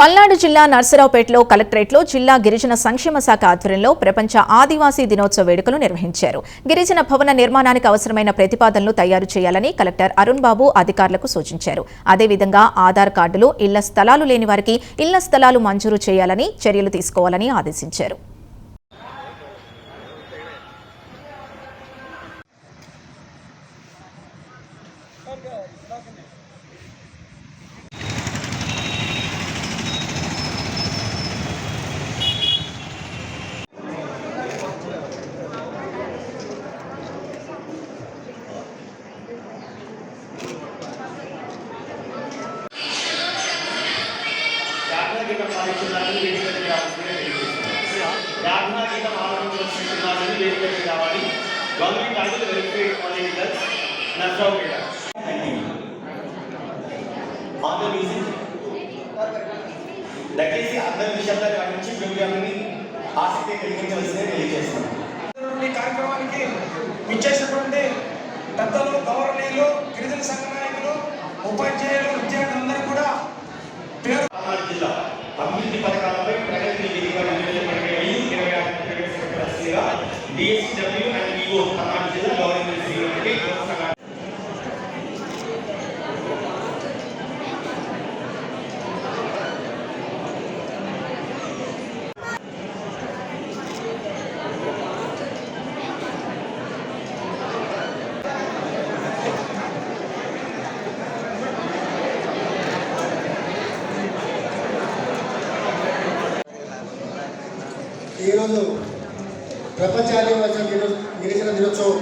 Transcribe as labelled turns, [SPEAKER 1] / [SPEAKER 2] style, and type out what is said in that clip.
[SPEAKER 1] పల్నాడు జిల్లా నర్సరావుపేటలో కలెక్టరేట్లో జిల్లా గిరిజన సంక్షేమ శాఖ ఆధ్వర్యంలో ప్రపంచ ఆదివాసీ దినోత్సవ వేడుకలు నిర్వహించారు. గిరిజన భవన నిర్మాణానికి అవసరమైన ప్రతిపాదనలు తయారు చేయాలని కలెక్టర్ అరుణ్ బాబు అధికారులకు సూచించారు. అదేవిధంగా ఆధార్ కార్డులు ఇళ్ళ స్థలాలు లేని వారికి ఇళ్ళ స్థలాలు మంజూరు చేయాలని చర్యలు తీసుకోవాలని ఆదేశించారు.
[SPEAKER 2] యాజ్ఞాగీతం పాలించున్నారని వేదికకి రావాల్సిందిగా తెలియజేస్తున్నారు. యాజ్ఞాగీతం ఆలపించాల్సింటున్నారని రావాలి గవర్నమెంట్ అడుగులు verified college Narasaraopet on the music దయచేసి అందరి నుంచి ప్రోగ్రామ్ని ఆసక్తి కలిగించవలసిందే తెలియజేస్తున్నాను
[SPEAKER 3] ఈ కార్యక్రమానికి విచ్చేసినటువంటి పెద్దలు గౌరవనీయులు గిరిజన సంఘ నాయకులు ఉపాధ్యాయులు విద్యార్థులందరూ కూడా పేరు
[SPEAKER 2] జిల్లా అభివృద్ధి పథకాలపై ప్రగతి నివేదిక నిర్వహించబడినాయి ఇరవై ఆరు ప్రవేశపెట్టాల్సిందిగా డిఎస్డబ్ల్యూ అండ్ ఈఓ పల్నాడు జిల్లా గవర్నమెంట్
[SPEAKER 4] ఈరోజు ప్రపంచ ఆదివాసీ దినో గిరిజన దినోత్సవం.